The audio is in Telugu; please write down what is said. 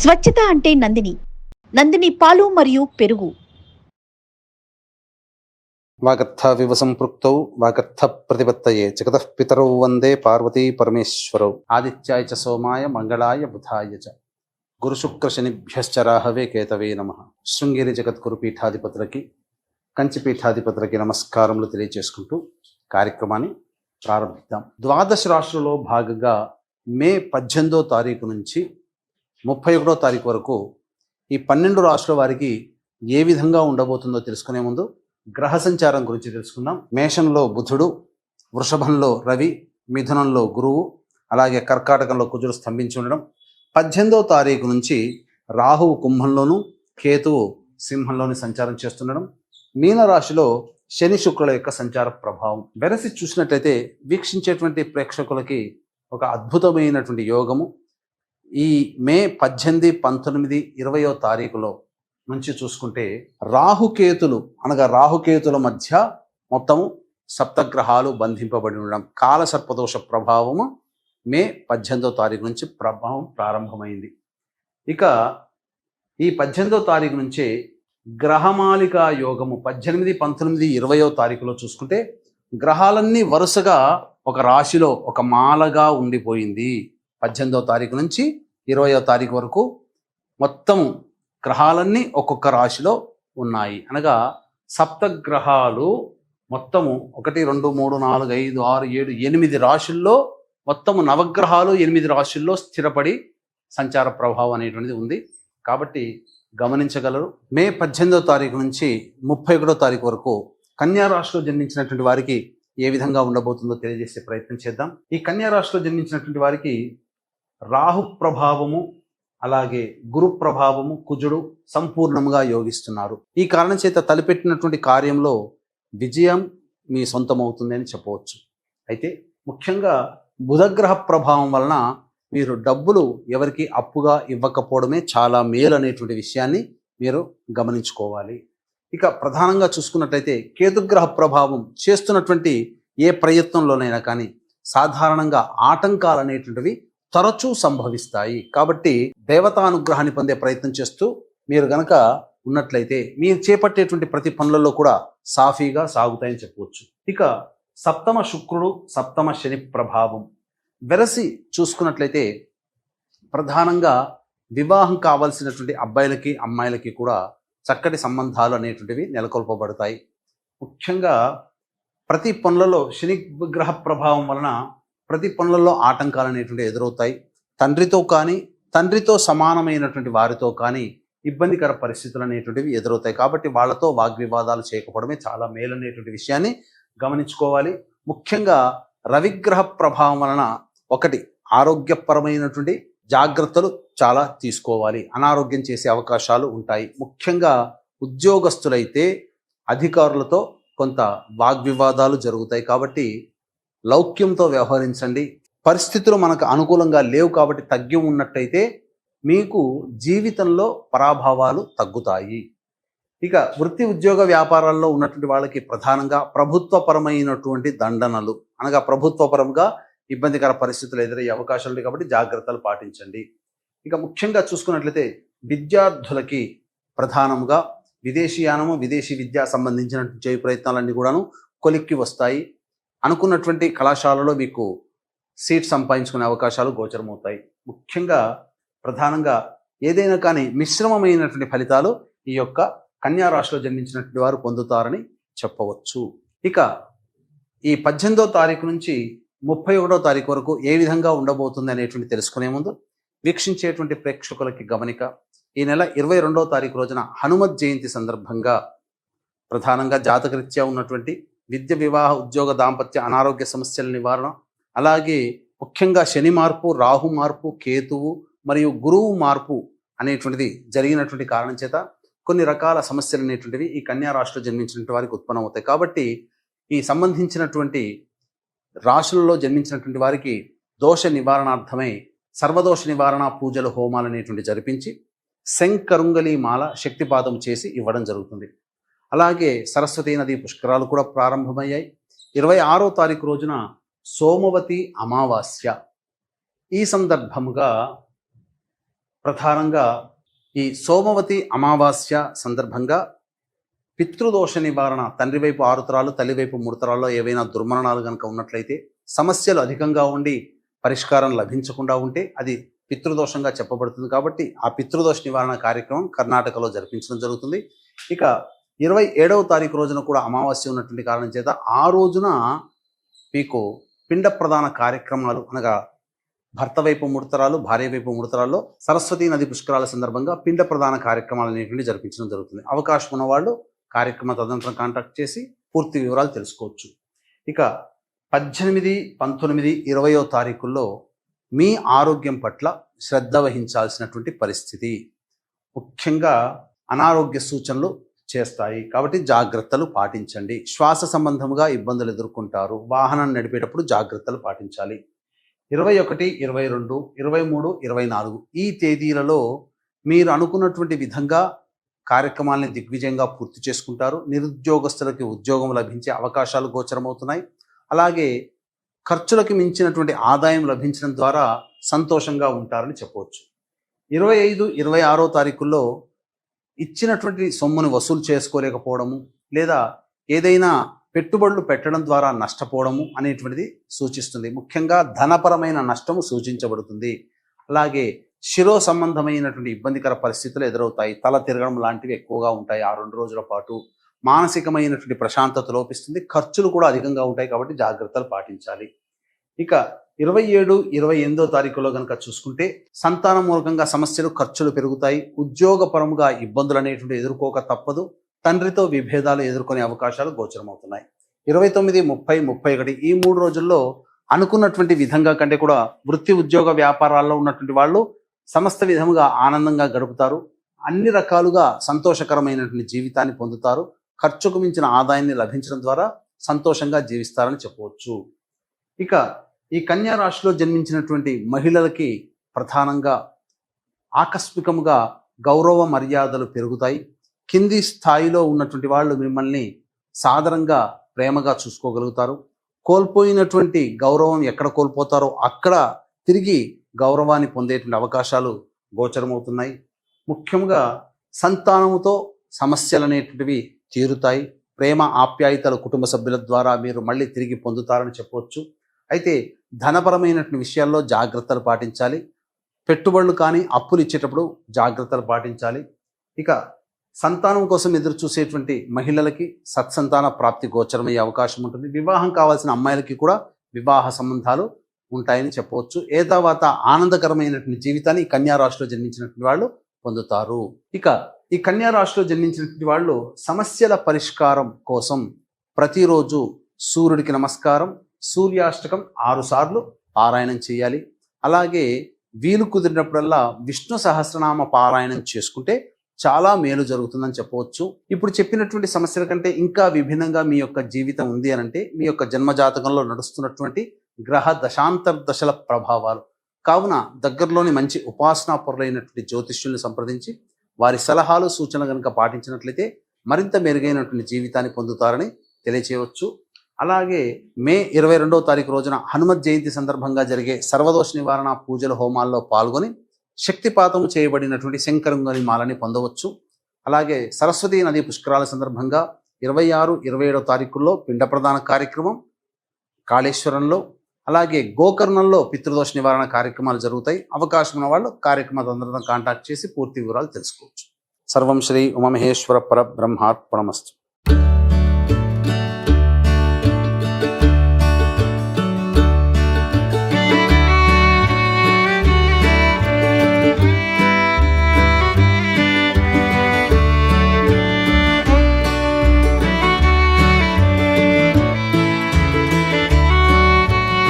స్వచ్ఛత అంటే నందిని. నందిని పాలు మరియు పెరుగు. వాగర్థవివ సంపృక్తౌ వాగర్థ ప్రతిపత్తయే జగతః పితరౌ వందే పార్వతీ పరమేశ్వరౌ. ఆదిత్యాయ చ సోమాయ మంగళాయ బుధాయ చ. గురుశుక్ర శనిభ్యశ్చ రాహవే కేతవే నమ. శృంగేరి జగద్గురు పీఠాధిపతులకి కంచి పీఠాధిపతులకి నమస్కారములు తెలియజేసుకుంటూ కార్యక్రమాన్ని ప్రారంభిద్దాం. ద్వాదశ రాష్ట్రంలో భాగంగా మే పద్దెనిమిదో తారీఖు నుంచి ముప్పై ఒకటో తారీఖు వరకు ఈ పన్నెండు రాష్ట్రాల వారికి ఏ విధంగా ఉండబోతుందో తెలుసుకునే ముందు గ్రహ సంచారం గురించి తెలుసుకుందాం. మేషంలో బుధుడు వృషభంలో రవి మిథునంలో గురువు అలాగే కర్కాటకంలో కుజుడు స్తంభించి ఉండడం. పద్దెనిమిదవ తారీఖు నుంచి రాహువు కుంభంలోను కేతువు సింహంలోని సంచారం చేస్తుండడం. మీనరాశిలో శని శుక్రుల యొక్క సంచార ప్రభావం. వెరసి చూసినట్లయితే వీక్షించేటువంటి ప్రేక్షకులకి ఒక అద్భుతమైనటువంటి యోగము. ఈ మే పద్దెనిమిది పంతొమ్మిది ఇరవయో తారీఖులో నుంచి చూసుకుంటే రాహుకేతులు అనగా రాహుకేతుల మధ్య మొత్తం సప్తగ్రహాలు బంధింపబడి ఉండడం కాల సర్పదోష ప్రభావము మే పద్దెనిమిదో తారీఖు నుంచి ప్రభావం ప్రారంభమైంది. ఇక ఈ పద్దెనిమిదో తారీఖు నుంచే గ్రహమాలిక యోగము పద్దెనిమిది పంతొమ్మిది ఇరవయో తారీఖులో చూసుకుంటే గ్రహాలన్నీ వరుసగా ఒక రాశిలో ఒక మాలగా ఉండిపోయింది. పద్దెనిమిదో తారీఖు నుంచి ఇరవయో తారీఖు వరకు మొత్తం గ్రహాలన్నీ ఒక్కొక్క రాశిలో ఉన్నాయి. అనగా సప్తగ్రహాలు మొత్తము ఒకటి రెండు మూడు నాలుగు ఐదు ఆరు ఏడు ఎనిమిది రాశుల్లో మొత్తము నవగ్రహాలు ఎనిమిది రాశుల్లో స్థిరపడి సంచార ప్రభావం అనేటువంటిది ఉంది. కాబట్టి గమనించగలరు. మే పద్దెనిమిదో తారీఖు నుంచి ముప్పై ఒకటో తారీఖు వరకు కన్యా రాశిలో జన్మించినటువంటి వారికి ఏ విధంగా ఉండబోతుందో తెలియజేసే ప్రయత్నం చేద్దాం. ఈ కన్యా రాశిలో జన్మించినటువంటి వారికి రాహు ప్రభావము అలాగే గురు ప్రభావము కుజుడు సంపూర్ణంగా యోగిస్తున్నారు. ఈ కారణం చేత తలపెట్టినటువంటి కార్యంలో విజయం మీ సొంతమవుతుంది అని చెప్పవచ్చు. అయితే ముఖ్యంగా బుధగ్రహ ప్రభావం వలన మీరు డబ్బులు ఎవరికి అప్పుగా ఇవ్వకపోవడమే చాలా మేలు అనేటువంటి విషయాన్ని మీరు గమనించుకోవాలి. ఇక ప్రధానంగా చూసుకున్నట్లయితే కేతుగ్రహ ప్రభావం చేస్తున్నటువంటి ఏ ప్రయత్నంలోనైనా కానీ సాధారణంగా ఆటంకాలు అనేటువంటివి తరచూ సంభవిస్తాయి. కాబట్టి దేవతానుగ్రహాన్ని పొందే ప్రయత్నం చేస్తూ మీరు గనక ఉన్నట్లయితే మీరు చేపట్టేటువంటి ప్రతి పనులలో కూడా సాఫీగా సాగుతాయని చెప్పవచ్చు. ఇక సప్తమ శుక్రుడు సప్తమ శని ప్రభావం. వెరసి చూసుకున్నట్లయితే ప్రధానంగా వివాహం కావాల్సినటువంటి అబ్బాయిలకి అమ్మాయిలకి కూడా చక్కటి సంబంధాలు అనేటువంటివి నెలకొల్పబడతాయి. ముఖ్యంగా ప్రతి పనులలో శని గ్రహ ప్రభావం వలన ప్రతి పనులలో ఆటంకాలు అనేటువంటివి ఎదురవుతాయి. తండ్రితో కానీ తండ్రితో సమానమైనటువంటి వారితో కానీ ఇబ్బందికర పరిస్థితులు అనేటువంటివి ఎదురవుతాయి. కాబట్టి వాళ్ళతో వాగ్వివాదాలు చేయకపోవడమే చాలా మేలు అనేటువంటి విషయాన్ని గమనించుకోవాలి. ముఖ్యంగా రవిగ్రహ ప్రభావం వలన ఒకటి ఆరోగ్యపరమైనటువంటి జాగ్రత్తలు చాలా తీసుకోవాలి. అనారోగ్యం చేసే అవకాశాలు ఉంటాయి. ముఖ్యంగా ఉద్యోగస్తులైతే అధికారులతో కొంత వాగ్వివాదాలు జరుగుతాయి. కాబట్టి లౌక్యంతో వ్యవహరించండి. పరిస్థితులు మనకు అనుకూలంగా లేవు కాబట్టి తగ్గి ఉన్నట్టయితే మీకు జీవితంలో పరాభావాలు తగ్గుతాయి. ఇక వృత్తి ఉద్యోగ వ్యాపారాల్లో ఉన్నటువంటి వాళ్ళకి ప్రధానంగా ప్రభుత్వపరమైనటువంటి దండనలు అనగా ప్రభుత్వపరంగా ఇబ్బందికర పరిస్థితులు ఎదురయ్యే అవకాశాలు ఉన్నాయి కాబట్టి జాగ్రత్తలు పాటించండి. ఇక ముఖ్యంగా చూసుకున్నట్లయితే విద్యార్థులకి ప్రధానంగా విదేశీయానము విదేశీ విద్య సంబంధించిన చేయ ప్రయత్నాలన్నీ కూడాను కొలిక్కి వస్తాయి. అనుకున్నటువంటి కళాశాలలో మీకు సీట్ సంపాదించుకునే అవకాశాలు గోచరమవుతాయి. ముఖ్యంగా ప్రధానంగా ఏదైనా కానీ మిశ్రమమైనటువంటి ఫలితాలు ఈ యొక్క కన్యా రాశిలో జన్మించినటువంటి వారు పొందుతారని చెప్పవచ్చు. ఇక ఈ పద్దెనిమిదో తారీఖు నుంచి ముప్పై ఒకటో తారీఖు వరకు ఏ విధంగా ఉండబోతుంది అనేటువంటి తెలుసుకునే ముందు వీక్షించేటువంటి ప్రేక్షకులకి గమనిక ఈ నెల ఇరవై రెండవ తారీఖు రోజున హనుమత్ జయంతి సందర్భంగా ప్రధానంగా జాతకరీత్యా ఉన్నటువంటి విద్య వివాహ ఉద్యోగ దాంపత్య అనారోగ్య సమస్యల నివారణ. అలాగే ముఖ్యంగా శని మార్పు రాహు మార్పు కేతువు మరియు గురువు మార్పు అనేటువంటిది జరిగినటువంటి కారణం చేత కొన్ని రకాల సమస్యలు అనేటువంటివి ఈ కన్యా రాశిలో జన్మించినటువంటి వారికి ఉత్పన్నమవుతాయి. కాబట్టి ఈ సంబంధించినటువంటి రాశులలో జన్మించినటువంటి వారికి దోష నివారణార్థమై సర్వదోష నివారణ పూజలు హోమాలు అనేటువంటి జరిపించి శంకరుంగలి మాల శక్తిపాతం చేసి ఇవ్వడం జరుగుతుంది. అలాగే సరస్వతీ నది పుష్కరాలు కూడా ప్రారంభమయ్యాయి. ఇరవై ఆరో తారీఖు రోజున సోమవతి అమావాస్య. ఈ సందర్భముగా ప్రధానంగా ఈ సోమవతి అమావాస్య సందర్భంగా పితృదోష నివారణ తండ్రి వైపు ఆరు తరాలు తల్లి వైపు మూడు తరాల్లో ఏవైనా దుర్మరణాలు కనుక ఉన్నట్లయితే సమస్యలు అధికంగా ఉండి పరిష్కారం లభించకుండా ఉంటే అది పితృదోషంగా చెప్పబడుతుంది కాబట్టి ఆ పితృదోష నివారణ కార్యక్రమం కర్ణాటకలో జరిపించడం జరుగుతుంది. ఇక ఇరవై ఏడవ తారీఖు రోజున కూడా అమావాస్య ఉన్నటువంటి కారణం చేత ఆ రోజున మీకు పిండ ప్రధాన కార్యక్రమాలు అనగా భర్త వైపు ముడతరాలు భార్య వైపు ముడతరాల్లో సరస్వతీ నది పుష్కరాల సందర్భంగా పిండ ప్రధాన కార్యక్రమాలు అనేటువంటి జరిపించడం జరుగుతుంది. అవకాశం ఉన్నవాళ్ళు కార్యక్రమ తదనంతరం కాంటాక్ట్ చేసి పూర్తి వివరాలు తెలుసుకోవచ్చు. ఇక పద్దెనిమిది పంతొమ్మిది ఇరవయో తారీఖుల్లో మీ ఆరోగ్యం పట్ల శ్రద్ధ వహించాల్సినటువంటి పరిస్థితి. ముఖ్యంగా అనారోగ్య సూచనలు చేస్తాయి. కాబట్టి జాగ్రత్తలు పాటించండి. శ్వాస సంబంధముగా ఇబ్బందులు ఎదుర్కొంటారు. వాహనం నడిపేటప్పుడు జాగ్రత్తలు పాటించాలి. ఇరవై ఒకటి ఇరవై రెండు ఇరవై మూడు ఇరవై నాలుగు ఈ తేదీలలో మీరు అనుకున్నటువంటి విధంగా కార్యక్రమాలను దిగ్విజయంగా పూర్తి చేసుకుంటారు. నిరుద్యోగస్తులకి ఉద్యోగం లభించే అవకాశాలు గోచరమవుతున్నాయి. అలాగే ఖర్చులకు మించినటువంటి ఆదాయం లభించడం ద్వారా సంతోషంగా ఉంటారని చెప్పవచ్చు. ఇరవై ఐదు ఇరవై ఆరో తారీఖుల్లో ఇచ్చినటువంటి సొమ్మును వసూలు చేసుకోలేకపోవడము లేదా ఏదైనా పెట్టుబడులు పెట్టడం ద్వారా నష్టపోవడము అనేటువంటిది సూచిస్తుంది. ముఖ్యంగా ధనపరమైన నష్టము సూచించబడుతుంది. అలాగే శిరో సంబంధమైనటువంటి ఇబ్బందికర పరిస్థితులు ఎదురవుతాయి. తల తిరగడం లాంటివి ఎక్కువగా ఉంటాయి. ఆ రెండు రోజుల పాటు మానసికమైనటువంటి ప్రశాంతత లోపిస్తుంది. ఖర్చులు కూడా అధికంగా ఉంటాయి కాబట్టి జాగ్రత్తలు పాటించాలి. ఇక ఇరవై ఏడు ఇరవై ఎనిమిదో తారీఖులో కనుక చూసుకుంటే సంతాన మూలకంగా సమస్యలు ఖర్చులు పెరుగుతాయి. ఉద్యోగపరముగా ఇబ్బందులు అనేటువంటి ఎదుర్కోక తప్పదు. తండ్రితో విభేదాలు ఎదుర్కొనే అవకాశాలు గోచరమవుతున్నాయి. ఇరవై తొమ్మిది ముప్పై ముప్పై ఒకటి ఈ మూడు రోజుల్లో అనుకున్నటువంటి విధంగా కంటే కూడా వృత్తి ఉద్యోగ వ్యాపారాల్లో ఉన్నటువంటి వాళ్ళు సమస్త విధముగా ఆనందంగా గడుపుతారు. అన్ని రకాలుగా సంతోషకరమైనటువంటి జీవితాన్ని పొందుతారు. ఖర్చుకు మించిన ఆదాయాన్ని లభించడం ద్వారా సంతోషంగా జీవిస్తారని చెప్పవచ్చు. ఇక ఈ కన్యా రాశిలో జన్మించినటువంటి మహిళలకి ప్రధానంగా ఆకస్మికంగా గౌరవ మర్యాదలు పెరుగుతాయి. కింది స్థాయిలో ఉన్నటువంటి వాళ్ళు మిమ్మల్ని సాధారణంగా ప్రేమగా చూసుకోగలుగుతారు. కోల్పోయినటువంటి గౌరవం ఎక్కడ కోల్పోతారో అక్కడ తిరిగి గౌరవాన్ని పొందేటువంటి అవకాశాలు గోచరమవుతున్నాయి. ముఖ్యంగా సంతానముతో సమస్యలు అనేటువంటివి తీరుతాయి. ప్రేమ ఆప్యాయతలు కుటుంబ సభ్యుల ద్వారా మీరు మళ్ళీ తిరిగి పొందుతారని చెప్పవచ్చు. అయితే ధనపరమైనటువంటి విషయాల్లో జాగ్రత్తలు పాటించాలి. పెట్టుబడులు కానీ అప్పులు ఇచ్చేటప్పుడు జాగ్రత్తలు పాటించాలి. ఇక సంతానం కోసం ఎదురు చూసేటువంటి మహిళలకి సత్సంతాన ప్రాప్తి గోచరమయ్యే అవకాశం ఉంటుంది. వివాహం కావాల్సిన అమ్మాయిలకి కూడా వివాహ సంబంధాలు ఉంటాయని చెప్పవచ్చు. ఏ తర్వాత ఆనందకరమైనటువంటి జీవితాన్ని ఈ కన్యా రాశిలో జన్మించినటువంటి వాళ్ళు పొందుతారు. ఇక ఈ కన్యా రాశిలో జన్మించినటువంటి వాళ్ళు సమస్యల పరిష్కారం కోసం ప్రతిరోజు సూర్యుడికి నమస్కారం సూర్యాష్టకం ఆరుసార్లు పారాయణం చేయాలి. అలాగే వీలు కుదిరినప్పుడల్లా విష్ణు సహస్రనామ పారాయణం చేసుకుంటే చాలా మేలు జరుగుతుందని చెప్పవచ్చు. ఇప్పుడు చెప్పినటువంటి సమస్యల కంటే ఇంకా విభిన్నంగా మీ యొక్క జీవితం ఉంది అని అంటే మీ యొక్క జన్మజాతకంలో నడుస్తున్నటువంటి గ్రహ దశాంతర దశల ప్రభావాలు. కావున దగ్గరలోని మంచి ఉపాసనా పొరలైనటువంటి జ్యోతిష్యుల్ని సంప్రదించి వారి సలహాలు సూచనలు కనుక పాటించినట్లయితే మరింత మెరుగైనటువంటి జీవితాన్ని పొందుతారని తెలియచేయవచ్చు. అలాగే మే ఇరవై రెండవ తారీఖు రోజున హనుమత్ జయంతి సందర్భంగా జరిగే సర్వదోష నివారణ పూజల హోమాల్లో పాల్గొని శక్తిపాతం చేయబడినటువంటి శంకరంగని మాలని పొందవచ్చు. అలాగే సరస్వతీ నది పుష్కరాల సందర్భంగా ఇరవై ఆరు ఇరవై ఏడవ తారీఖుల్లో పిండ ప్రదాన కార్యక్రమం కాళేశ్వరంలో అలాగే గోకర్ణంలో పితృదోష నివారణ కార్యక్రమాలు జరుగుతాయి. అవకాశం ఉన్న వాళ్ళు కార్యక్రమ అందరితో కాంటాక్ట్ చేసి పూర్తి వివరాలు తెలుసుకోవచ్చు. సర్వం శ్రీ ఉమమహేశ్వర పర బ్రహ్మార్పణమస్తు.